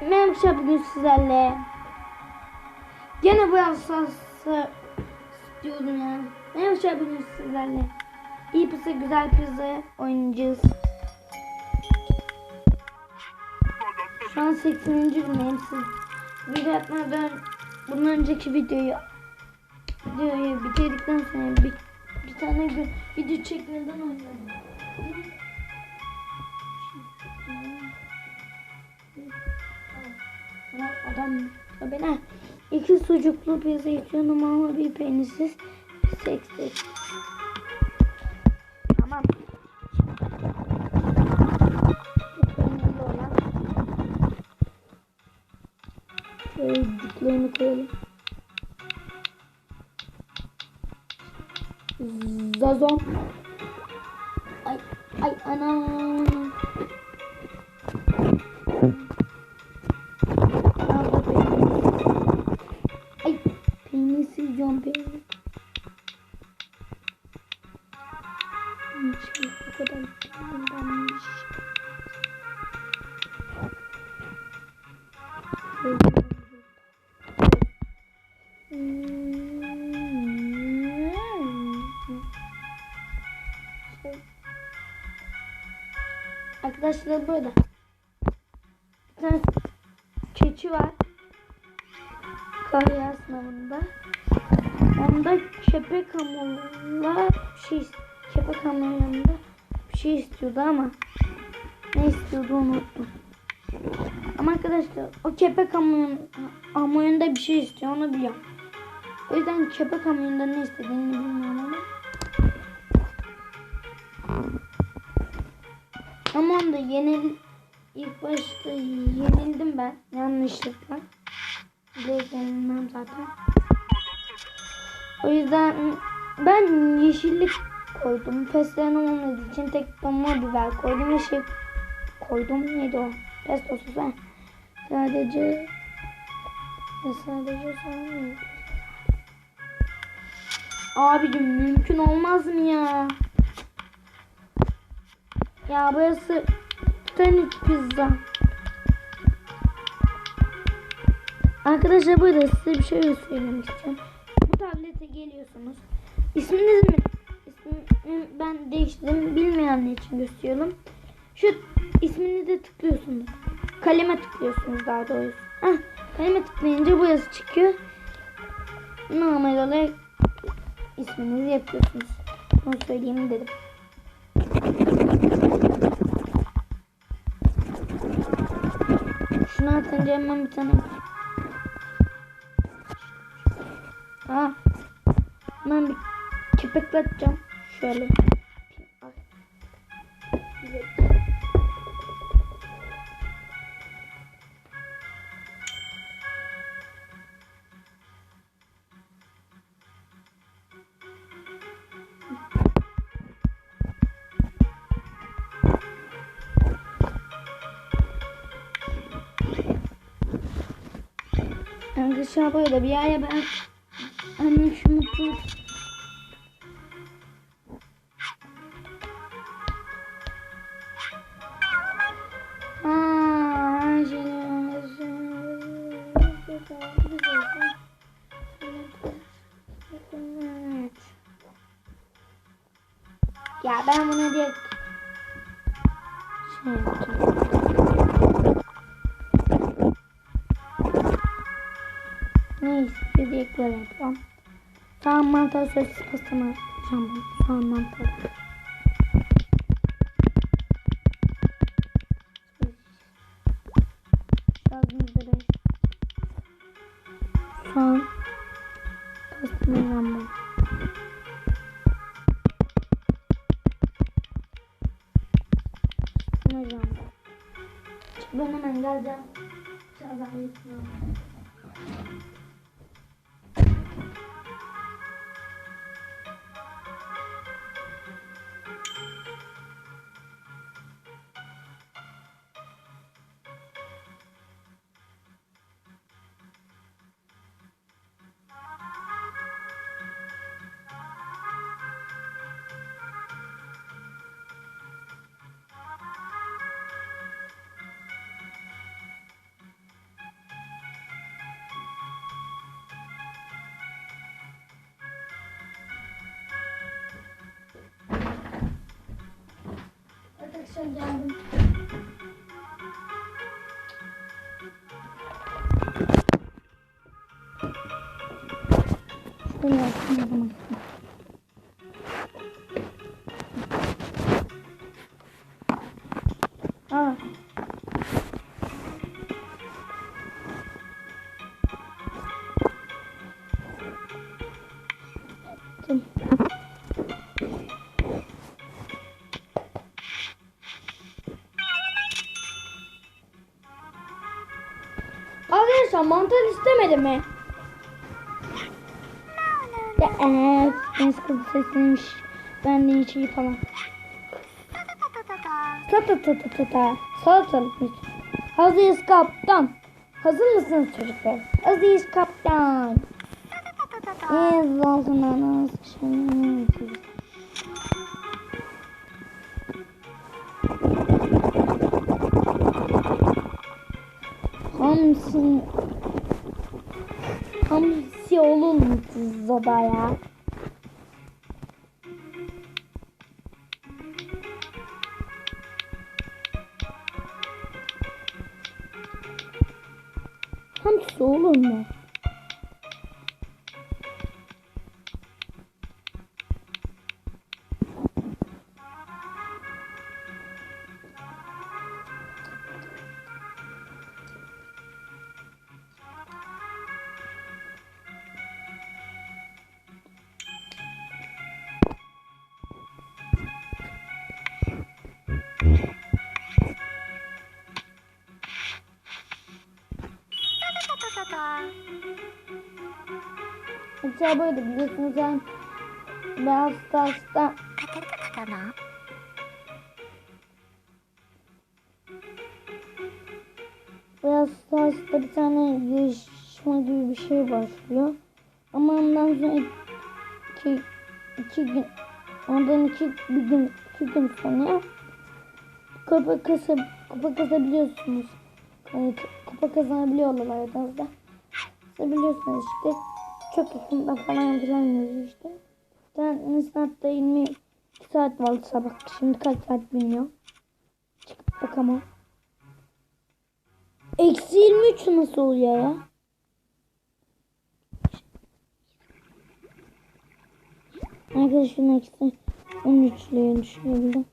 Merhaba bugün sizlerle Gene bu yansası istiyordum ya Merhaba bugün sizlerle İyi pizza güzel pizza oynayacağız Şu an 80. güneyim siz Video atmadan bundan önceki videoyu Videoyu bitirdikten sonra bir, bir tane video çekmeden oynadım adam bana iki sucuklu pizza istiyorum ama bir peynirsiz seksi. Tamam. Şöyle diklerini koyalım. Zazon. Ay ay anam. Arkadaşlar burada. Bir tane keçi var. Kahve sınavında. Onda köpek hamurla bir şey köpek hamurun bir şey istiyordu ama ne istiyordu unuttum. Ama arkadaşlar o köpek hamurun, hamurunda bir şey istiyor onu biliyorum. O yüzden köpek hamurunda ne istediğini bilmiyorum ama. Ama onda yenil ilk başta yenildim ben yanlışlıkla. Direkt yenilmem zaten. O yüzden ben yeşillik koydum. Fesleğen olmadığı için tek damla biber koydum ve şey koydum. Neydi o? Pesto sosu. Sadece sadece sonra Abicim mümkün olmaz mı ya? Ya burası Titanic pizza. Arkadaşlar burada size bir şey söylemek istiyorum. Bu tablete geliyorsunuz. İsminiz mi? İsmimi ben değiştirdim. Bilmeyenler için gösteriyorum. Şu isminize tıklıyorsunuz. Kaleme tıklıyorsunuz daha doğrusu. Heh, kaleme tıklayınca burası çıkıyor. Normal olarak isminizi yapıyorsunuz. Onu söyleyeyim dedim. Şunu atınca hemen bir tane Ha. Ben bir köpekleteceğim. Şöyle. Ay. Arkadaşlar böyle bir yere ben Anne şunu tut. Ya ben bunu direkt şey yapacağım. Böyle yapacağım. Soğan mantar sosis pastamı yapacağım. Soğan mantar. Şarjımız da beş. Soğan pastamı yapacağım. Hocam. Ben hemen geleceğim. Şarjımı yapacağım. İçin geldim. Şöyle yapayım o zaman. Aa. İstemedi mi? Ya evet, en sıkıntı sesliymiş. Ben de hiç iyi falan. Ta ta ta ta ta ta. Salatalıkmış. Hazırız kaptan. Hazır mısınız çocuklar? Hazırız kaptan. Altına nasıl şey Hamsi Hamsi olur mu Zoda ya? Uçağı böyle biliyorsunuz yani. Ben hasta hasta. Ve hasta hasta bir tane yarışma gibi bir şey başlıyor. Ama ondan sonra iki, iki gün ondan iki bir gün iki gün sonra kupa kasa kupa kazabiliyorsunuz. Evet, kupa kazanabiliyorlar da. Biliyorsunuz işte çöp üstünde falan yapılamıyoruz işte. Ben hatta 22 saat vardı sabah. Şimdi kaç saat bilmiyorum. Çıkıp bakamam. Eksi 23 nasıl oluyor ya? Arkadaşım eksi 13'lüğünü düşünebilirim.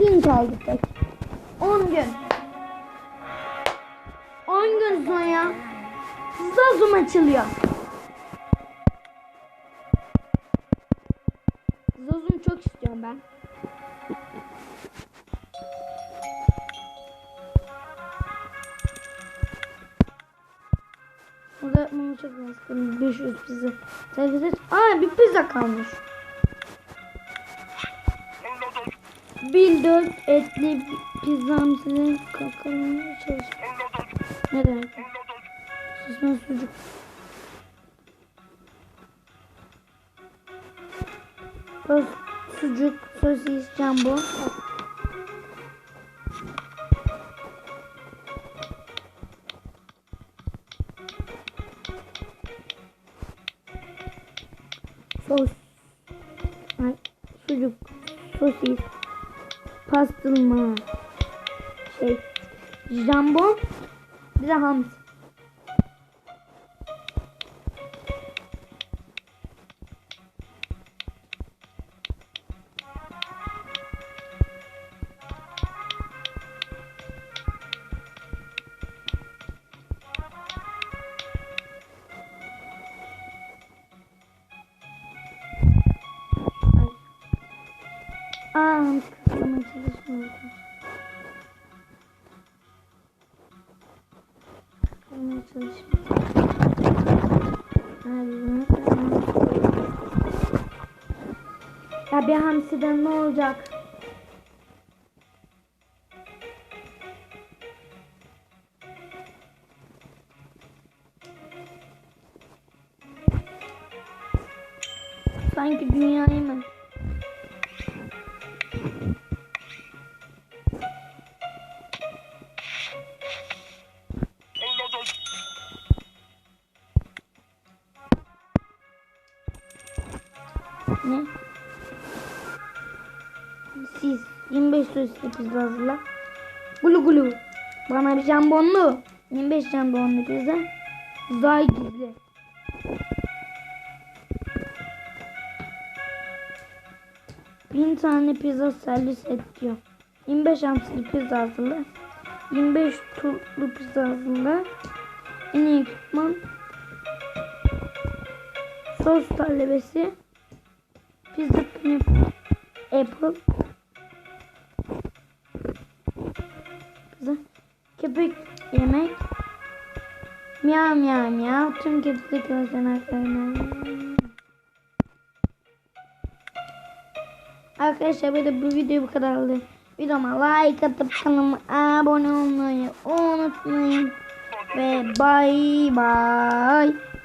gün kaldı pek. 10 gün. 10 gün sonra Zazum açılıyor. Zazum çok istiyorum ben. Burada bunu çok lazım. 500 pizza. Aa bir pizza kalmış. Dört etli pizzam size kakalımaya çalış. Ne demek? Susma sucuk. Sucuk, sosis, jambon. Şey, jambon, bir de hamsi. Aa, hamsi çalışmıyor. Ha, bizim Ya bir hamsiden ne olacak? Sanki dünyayı mı? Ne? Siz 25 sosisli pizza hazırla. Gulu gulu. Bana bir jambonlu. 25 jambonlu pizza. Zay gizli. Bin tane pizza servis et diyor. 25 hamsili pizza hazırla. 25 turplu pizza hazırla. En iyi ekipman. Sos talebesi. Pizza pineapple. Apple. Pizza. Köpek yemek. Miyav miyav miyav. Tüm kedide çalışan Arkadaşlar böyle bu video bu kadardı. Videoma like atıp kanalıma abone olmayı unutmayın. Ve bye bye.